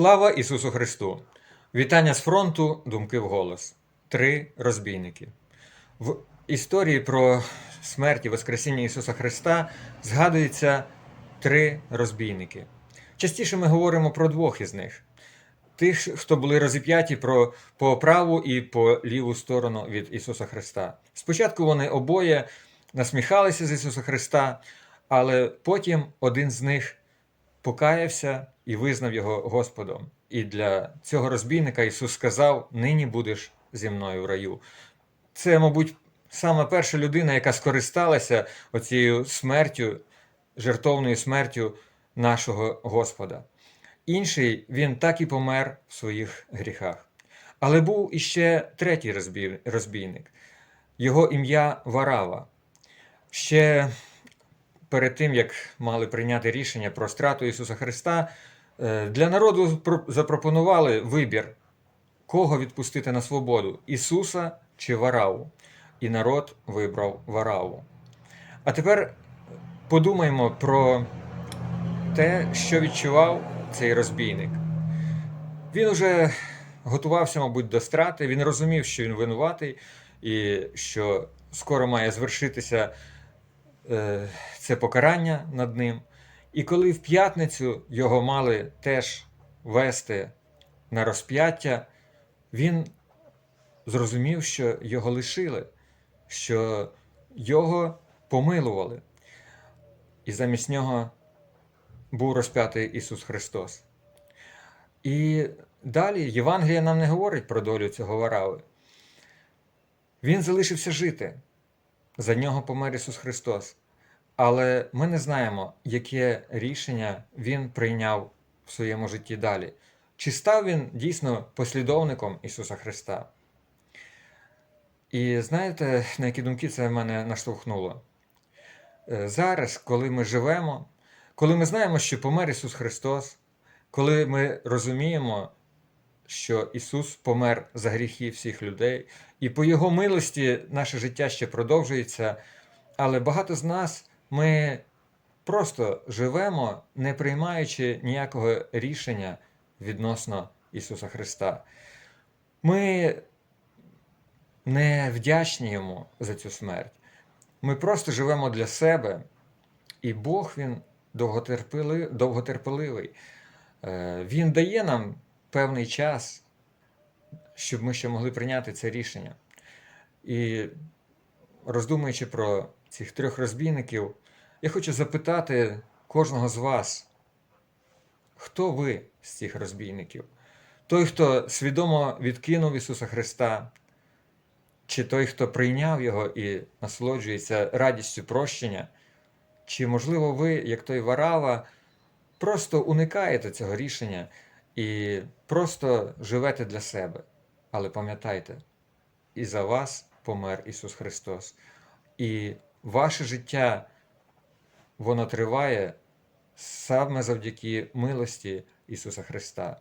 Слава Ісусу Христу! Вітання з фронту, думки вголос. Три розбійники. В історії про смерть і Воскресіння Ісуса Христа згадується три розбійники. Частіше ми говоримо про двох із них: тих, хто були розіп'яті про, по праву і по ліву сторону від Ісуса Христа. Спочатку вони обоє насміхалися з Ісуса Христа, але потім один з них покаявся і визнав його Господом. І для цього розбійника Ісус сказав: Нині будеш зі мною в раю. Це, мабуть, саме перша людина, яка скористалася оцією смертю, жертовною смертю нашого Господа. Інший він так і помер в своїх гріхах. Але був іще третій розбійник. Його ім'я Варава. Ще перед тим, як мали прийняти рішення про страту Ісуса Христа, для народу про- запропонували вибір, кого відпустити на свободу Ісуса чи Вараву. І народ вибрав Вараву. А тепер подумаймо про те, що відчував цей розбійник. Він уже готувався, мабуть, до страти, він розумів, що він винуватий, і що скоро має звершитися е, це покарання над ним. І коли в п'ятницю його мали теж вести на розп'яття, він зрозумів, що його лишили, що його помилували. І замість нього був розп'ятий Ісус Христос. І далі Євангелія нам не говорить про долю цього варави. Він залишився жити. За нього помер Ісус Христос. Але ми не знаємо, яке рішення Він прийняв в своєму житті далі. Чи став він дійсно послідовником Ісуса Христа? І знаєте, на які думки це мене наштовхнуло? Е, Зараз, коли ми живемо, коли ми знаємо, що помер Ісус Христос, коли ми розуміємо, що Ісус помер за гріхи всіх людей, і по Його милості наше життя ще продовжується, але багато з нас ми просто живемо, не приймаючи ніякого рішення відносно Ісуса Христа. Ми не вдячні Йому за цю смерть. Ми просто живемо для себе, і Бог Він довготерпели- довготерпеливий. Е, Він дає нам певний час, щоб ми ще могли прийняти це рішення. І роздумуючи про цих трьох розбійників, я хочу запитати кожного з вас, хто ви з цих розбійників? Той, хто свідомо відкинув Ісуса Христа, чи той, хто прийняв Його і насолоджується радістю прощення, чи, можливо, ви, як той Варава, просто уникаєте цього рішення і просто живете для себе. Але пам'ятайте, і за вас помер Ісус Христос. І ваше життя, воно триває саме завдяки милості Ісуса Христа.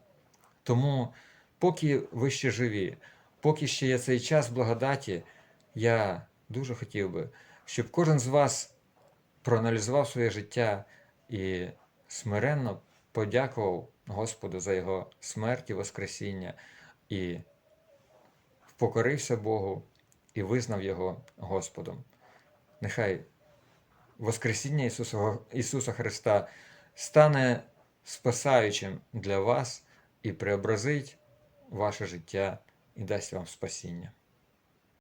Тому, поки ви ще живі, поки ще є цей час благодаті, я дуже хотів би, щоб кожен з вас проаналізував своє життя і смиренно подякував Господу за Його смерть і Воскресіння, і впокорився Богу і визнав Його Господом. Нехай Воскресіння Ісуса, Ісуса Христа стане спасаючим для вас і преобразить ваше життя і дасть вам спасіння.